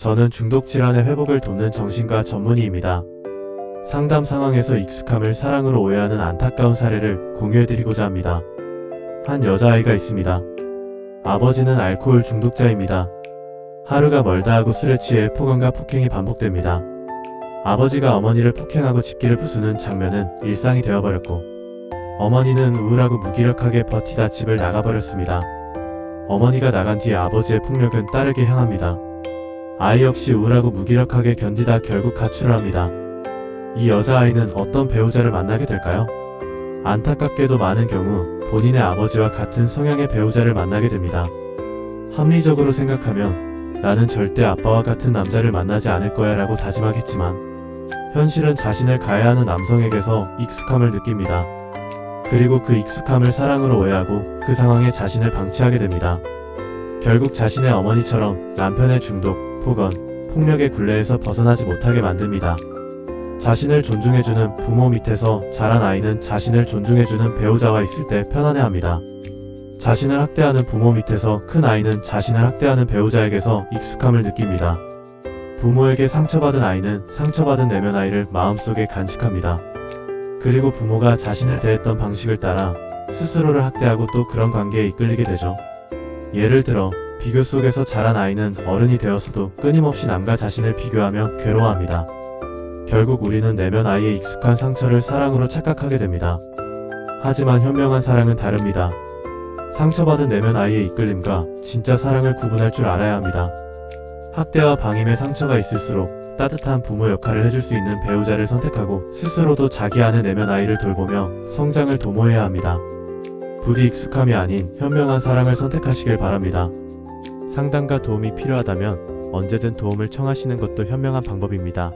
저는 중독 질환의 회복을 돕는 정신과 전문의입니다. 상담 상황에서 익숙함을 사랑으로 오해하는 안타까운 사례를 공유해드리고자 합니다. 한 여자아이가 있습니다. 아버지는 알코올 중독자입니다. 하루가 멀다 하고 술에 취해 폭언과 폭행이 반복됩니다. 아버지가 어머니를 폭행하고 집기를 부수는 장면은 일상이 되어버렸고, 어머니는 우울하고 무기력하게 버티다 집을 나가버렸습니다. 어머니가 나간 뒤에 아버지의 폭력은 딸에게 향합니다. 아이 역시 우울하고 무기력하게 견디다 결국 가출을 합니다. 이 여자아이는 어떤 배우자를 만나게 될까요? 안타깝게도 많은 경우 본인의 아버지와 같은 성향의 배우자를 만나게 됩니다. 합리적으로 생각하면 나는 절대 아빠와 같은 남자를 만나지 않을 거야 라고 다짐하겠지만 현실은 자신을 가해하는 남성에게서 익숙함을 느낍니다. 그리고 그 익숙함을 사랑으로 오해하고 그 상황에 자신을 방치하게 됩니다. 결국 자신의 어머니처럼 남편의 중독, 폭언, 폭력의 굴레에서 벗어나지 못하게 만듭니다. 자신을 존중해주는 부모 밑에서 자란 아이는 자신을 존중해주는 배우자와 있을 때 편안해합니다. 자신을 학대하는 부모 밑에서 큰 아이는 자신을 학대하는 배우자에게서 익숙함을 느낍니다. 부모에게 상처받은 아이는 상처받은 내면 아이를 마음속에 간직합니다. 그리고 부모가 자신을 대했던 방식을 따라 스스로를 학대하고 또 그런 관계에 이끌리게 되죠. 예를 들어, 비교 속에서 자란 아이는 어른이 되어서도 끊임없이 남과 자신을 비교하며 괴로워합니다. 결국 우리는 내면 아이의 익숙한 상처를 사랑으로 착각하게 됩니다. 하지만 현명한 사랑은 다릅니다. 상처받은 내면 아이의 이끌림과 진짜 사랑을 구분할 줄 알아야 합니다. 학대와 방임의 상처가 있을수록 따뜻한 부모 역할을 해줄 수 있는 배우자를 선택하고 스스로도 자기 안의 내면 아이를 돌보며 성장을 도모해야 합니다. 부디 익숙함이 아닌 현명한 사랑을 선택하시길 바랍니다. 상담과 도움이 필요하다면 언제든 도움을 청하시는 것도 현명한 방법입니다.